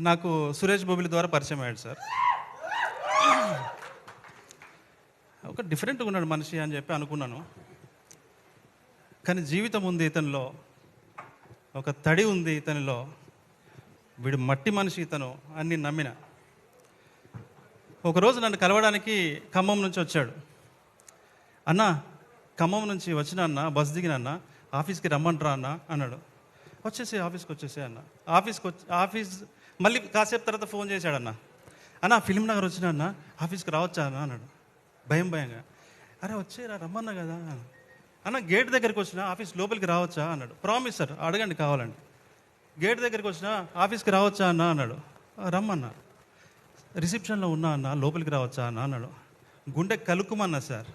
నాకు సురేష్ బొబిలి ద్వారా పరిచయం అయ్యాడు సార్. ఒక డిఫరెంట్గా ఉన్నాడు మనిషి అని చెప్పి అనుకున్నాను. కానీ జీవితం ఉంది ఇతనిలో ఒక తడి ఉంది ఇతనిలో వీడు మట్టి మనిషి ఇతను అని నేను నమ్మిన. ఒకరోజు నన్ను కలవడానికి ఖమ్మం నుంచి వచ్చాడు. అన్న ఖమ్మం నుంచి వచ్చిన అన్న బస్ దిగిన అన్న ఆఫీస్కి రమ్మంటారా అన్న? అన్నాడు. వచ్చేసి ఆఫీస్కి వచ్చేసే అన్న. ఆఫీస్కి వచ్చి ఆఫీస్ మళ్ళీ కాసేపు తర్వాత ఫోన్ చేశాడు అన్న అన్న ఫిలిం నగర్ వచ్చిన అన్న ఆఫీస్కి రావచ్చా అన్న అన్నాడు. భయం భయంగా. అరే వచ్చేరా రమ్మన్నా కదా అన్న గేట్ దగ్గరికి వచ్చిన ఆఫీస్ లోపలికి రావచ్చా అన్నాడు. ప్రామిస్ సార్ అడగండి కావాలండి గేట్ దగ్గరికి వచ్చిన ఆఫీస్కి రావచ్చా అన్న అన్నాడు. "ఆ, రమ్మన్నా. రిసెప్షన్లో ఉన్నా అన్న లోపలికి రావచ్చా అన్న అన్నాడు. గుండె కలుక్కుమన్నా సార్.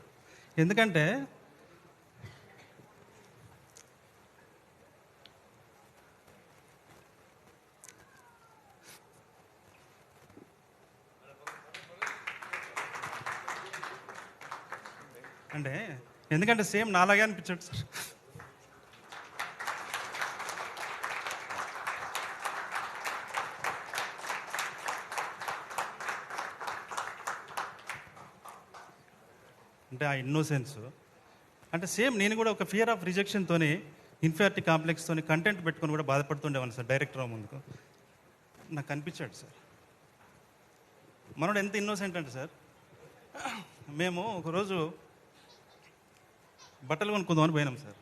ఎందుకంటే అంటే ఎందుకంటే సేమ్ నాలాగే అనిపించాడు సార్. అంటే ఆ ఇన్నోసెన్స్ అంటే సేమ్ నేను కూడా ఒక ఫియర్ ఆఫ్ రిజెక్షన్తోని ఇన్ఫియారిటీ కాంప్లెక్స్తోని కంటెంట్ పెట్టుకొని కూడా బాధపడుతుండేవాను సార్ డైరెక్టర్ ముందుకు. నాకు కనిపించాడు సార్. మనోడు ఎంత ఇన్నోసెంట్ అంటే సార్ మేము ఒకరోజు బట్టలు కొనుక్కుందామని పోయినాం సార్.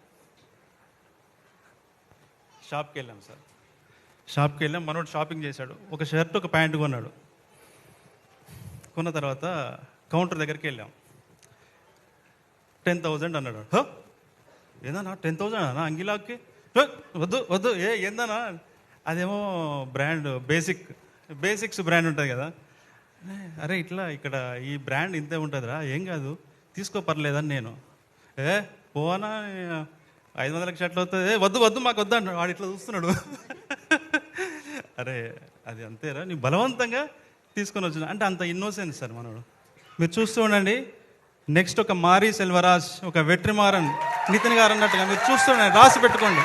షాప్కి వెళ్ళాం సార్. షాప్కి వెళ్ళాం. మనోడు షాపింగ్ చేశాడు. ఒక షర్ట్ ఒక ప్యాంట్ కొన్నాడు. కొన్న తర్వాత కౌంటర్ దగ్గరికి వెళ్ళాం. టెన్ థౌజండ్ అన్నాడు. హ? ఏందన్నా? టెన్ థౌజండ్ అన్నా? అంగిలాకి వద్దు వద్దు. ఏ ఏందన్నా? అదేమో బ్రాండ్ బేసిక్ బేసిక్స్ బ్రాండ్ ఉంటుంది కదా. అరే ఇట్లా ఇక్కడ ఈ బ్రాండ్ ఇంతే ఉంటుందిరా. ఏం కాదు. తీసుకో పర్లేదని నేను. ఏ పోనా? ఐదు వందల షర్ట్లు అవుతుంది ఏ వద్దు వద్దు మాకు వద్దు అంటాడు వాడు ఇట్లా చూస్తున్నాడు. అరే అది అంతేరా? నీ బలవంతంగా తీసుకొని వచ్చిన. అంటే అంత ఇన్నోసెన్స్ సార్ మనోడు. మీరు చూస్తూ ఉండండి. నెక్స్ట్ ఒక మారీ సెల్వరాజ్ ఒక వెట్రిమారన్ నితిన్ గారు అన్నట్టుగా మీరు చూస్తూ ఉండండి. రాసి పెట్టుకోండి.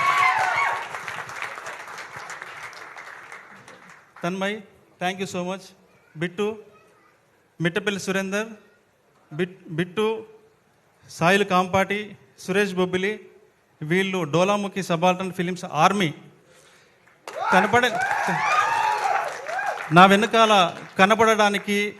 Tanmay thank you so much Bittu Mittapalli Surender bit Bittu సాయిల్ కాంపాటి సురేష్ బొబ్బిలి వీళ్ళు డోలాముఖి సబాల్టన్ ఫిలిమ్స్ ఆర్మీ. కనపడ నా వెనకాల కనపడడానికి